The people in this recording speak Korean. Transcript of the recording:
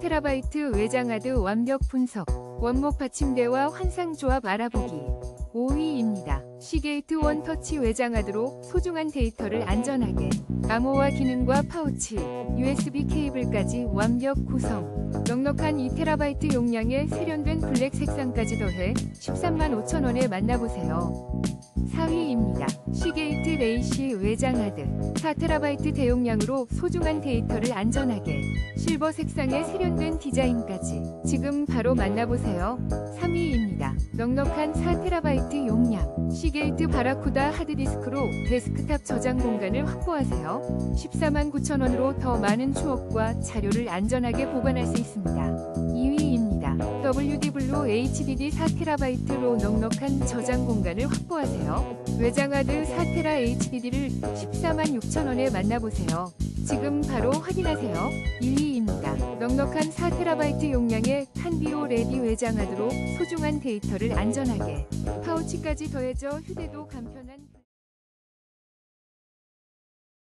4TB 외장하드 완벽 분석, 원목 받침대와 환상 조합 알아보기. 5위입니다. 시게이트 원 터치 외장하드로 소중한 데이터를 안전하게 암호화 기능과 파우치, USB 케이블까지 완벽 구성. 넉넉한 2TB 용량의 세련된 블랙 색상까지 더해 13만 5천 원에 만나보세요. 4위입니다. 시게이트 레이시 외장하드 4TB 대용량으로 소중한 데이터를 안전하게 실버 색상의 세련된 디자인까지 지금 바로 만나보세요. 3위입니다. 넉넉한 4TB 용량 시게이트 바라쿠다 하드디스크로 데스크탑 저장 공간을 확보하세요. 14만 9천 원으로 더 많은 추억과 자료를 안전하게 보관할 수 있습니다. 2위입니다. WD 블루 HDD 4TB로 넉넉한 저장 공간을 확보하세요. 외장하드 4TB HDD를 14만 6천 원에 만나보세요. 지금 바로 확인하세요. 1위입니다. 넉넉한 4TB 용량의 탄비오 레디 외장하드로 소중한 데이터를 안전하게 파우치까지 더해져 휴대도 간편한